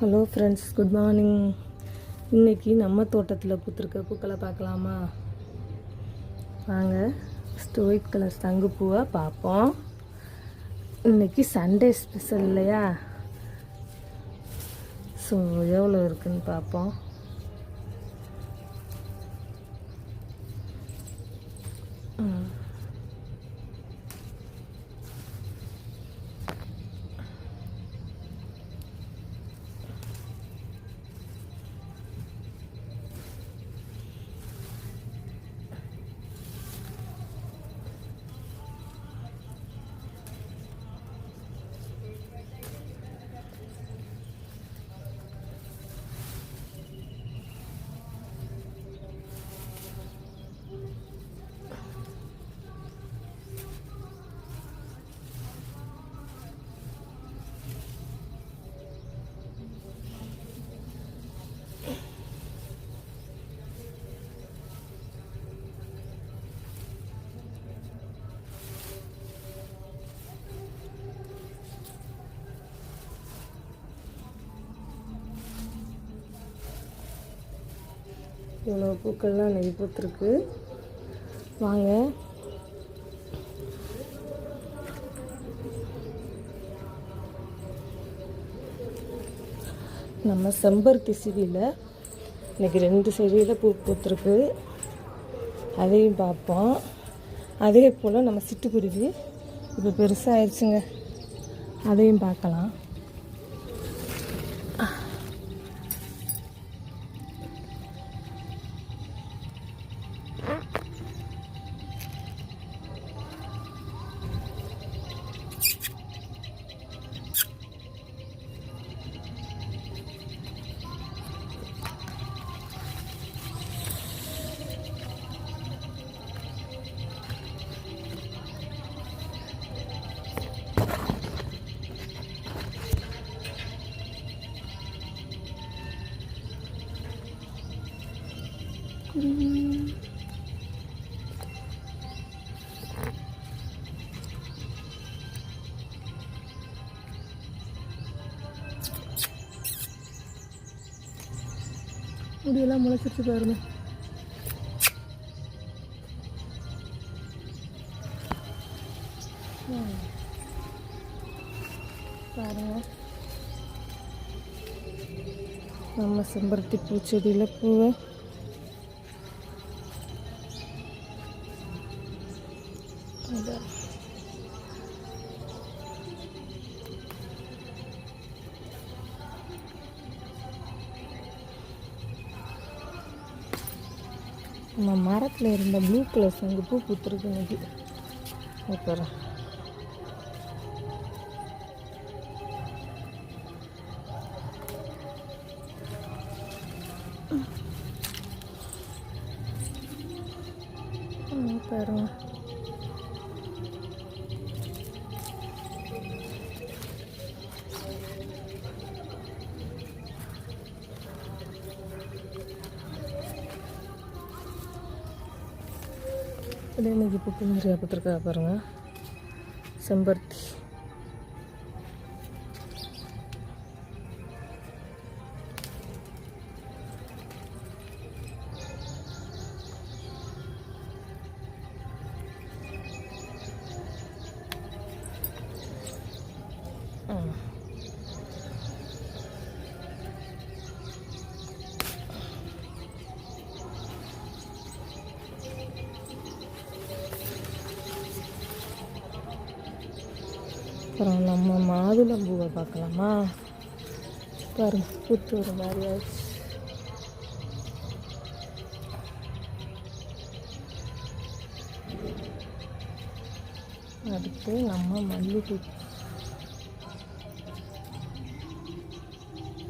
Hello friends good morning இன்னைக்கு நம்ம தோட்டத்தில் பூத்திருக்க பூக்களை பார்க்கலாமா? வாங்க ஃபஸ்ட்டு ஒயிட் கலர் சங்குப்பூவை பார்ப்போம். இன்னைக்கு சண்டே ஸ்பெஷல் இல்லையா? ஸோ எவ்வளோ இருக்குன்னு பார்ப்போம். ம். இவ்வளோ பூக்கள்லாம் இன்னைக்கு பூத்துருக்கு. வாங்க. நம்ம செம்பருத்தி செடியில் இன்றைக்கி ரெண்டு செடியில் பூ பூத்துருக்கு. அதையும் பார்ப்போம். அதே போல் நம்ம சிட்டுக்குருவி இப்போ பெருசாக ஆயிடுச்சுங்க அதையும் பார்க்கலாம். முடியெல்லாம் முளைச்சிருச்சு பாருங்க. பாருங்க. நம்ம செம்பருத்தி பூச்செடியில் பூவை அதான். நம்ம மரத்தில் இருந்த ப்ளூ கலர் சங்கு பூ பூத்துருக்கு இன்னைக்கு அப்புறம் பாருங்க இதே இன்னைக்கு பூக்கள் நிறையா பூத்துருக்கா பாருங்க அப்புறம் நம்ம மாதுளம்பூவை பார்க்கலாமா? பாருங்க பூத்து ஒரு மாதிரி ஆயிடுச்சு. அடுத்து நம்ம மல்லிகை.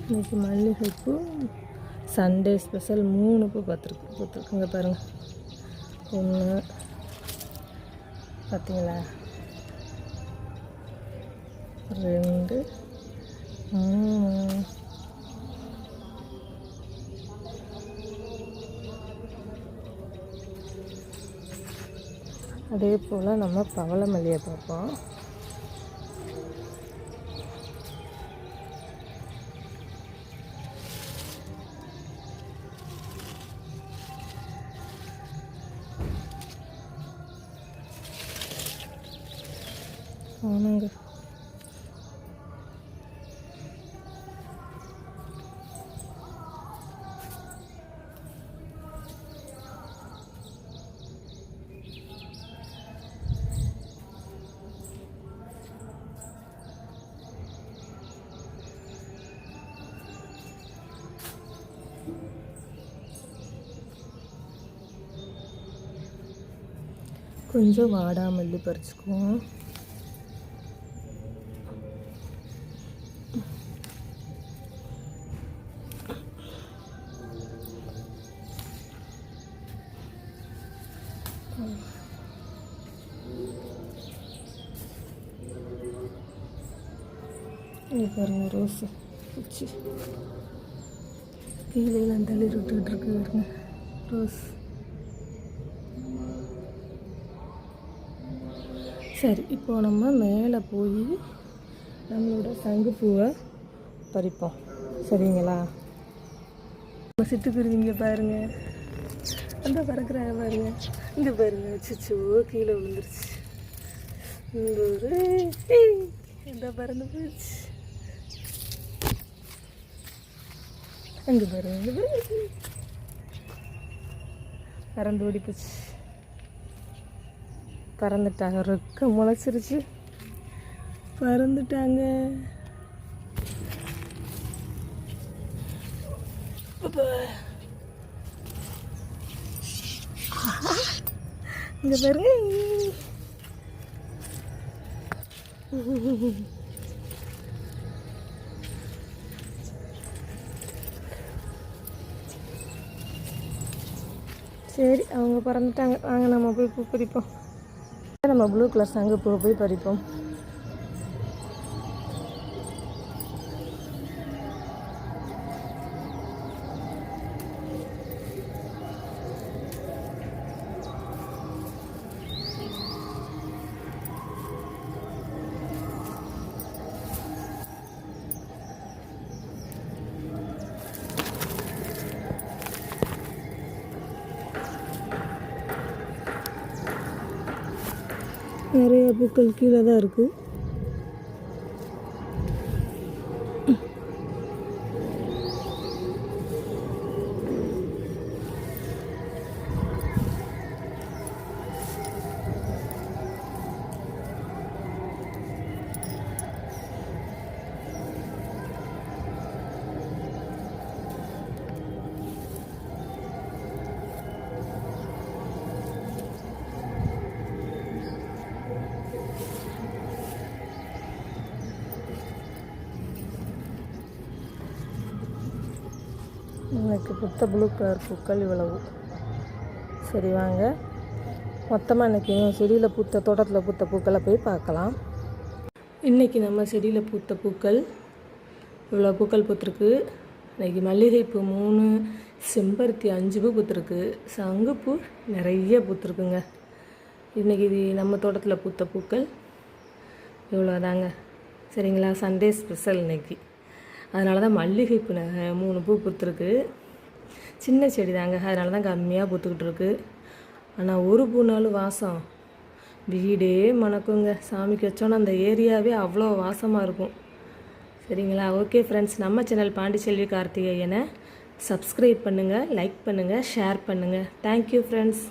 இன்னைக்கு மல்லிகைப்பூ சண்டே ஸ்பெஷல் மூணு பூ பார்த்துருக்கு பார்த்துருக்குங்க பாருங்கள் ஒன்று பார்த்தீங்களா ரெண்டு. மூணு அதே போல் நம்ம பவள மல்லியை பார்ப்போம். ஆமாங்க. கொஞ்சம் வாடாமல்லி பறிச்சுக்குவோம். இங்க பாருங்க ரோஸு குச்சி கீழேலாம் தள்ளி விட்டுக்கிட்டு இருக்கு பாருங்க. ரோஸ். சரி இப்போ நம்ம மேலே போய் நம்மளோட சங்குப்பூவை பறிப்போம். சரிங்களா? நம்ம சிட்டுக்குருவிங்க பாருங்க. அந்த பறக்குறாங்க பாருங்க. இங்கே பாருங்க. சிச்சோ கீழே விழுந்துருச்சு. இந்த ஒரு இந்த பறந்து போயிடுச்சு அங்கே பாருங்க. இங்கே பாருங்க பறந்து ஓடி போச்சு. பறந்துட்டாங்க. ரொக்க முளைச்சிருச்சு. பறந்துட்டாங்க. அப்பா. இங்க சரி அவங்க பறந்துட்டாங்க. வாங்க நம்ம போய் பூ பறிப்போம் நம்ம ப்ளூ கலர் சங்குப்பூவை போய் பறிப்போம் நிறைய பூக்கள் கீழே தான் இருக்குது எனக்கு புத்த ப்ளூ கலர் பூக்கள் இவ்வளவு. சரி வாங்க. மொத்தமாக இன்றைக்கி செடியில் பூத்த தோட்டத்தில் பூத்த பூக்களை போய் பார்க்கலாம். இன்றைக்கி நம்ம செடியில் பூத்த பூக்கள் இவ்வளோ பூக்கள் பூத்துருக்கு. இன்றைக்கி மல்லிகைப்பூ மூணு செம்பருத்தி அஞ்சு பூ பூத்துருக்கு. சங்குப்பூ நிறைய பூத்துருக்குங்க. இன்றைக்கி இது நம்ம தோட்டத்தில் பூத்த பூக்கள். இவ்வளோதாங்க சரிங்களா? சண்டே ஸ்பெஷல் இன்றைக்கி அதனால தான் மல்லிகைப்பூ ந- மூணு பூ பூத்துருக்கு. சின்ன செடி தாங்க. அதனால தான் கம்மியாக பூத்துக்கிட்டு இருக்கு. ஆனால் ஒரு பூனாலும் வாசம். வீடே மணக்குங்க. சாமிக்கு வச்சோன்னா அந்த ஏரியாவே அவ்வளோ வாசமாக இருக்கும். சரிங்களா? ஓகே ஃப்ரெண்ட்ஸ் நம்ம சேனல் பாண்டிச்செல்வி கார்த்திகேயனை சப்ஸ்கிரைப் பண்ணுங்கள் லைக் பண்ணுங்கள் ஷேர் பண்ணுங்கள் தேங்க்யூ ஃப்ரெண்ட்ஸ்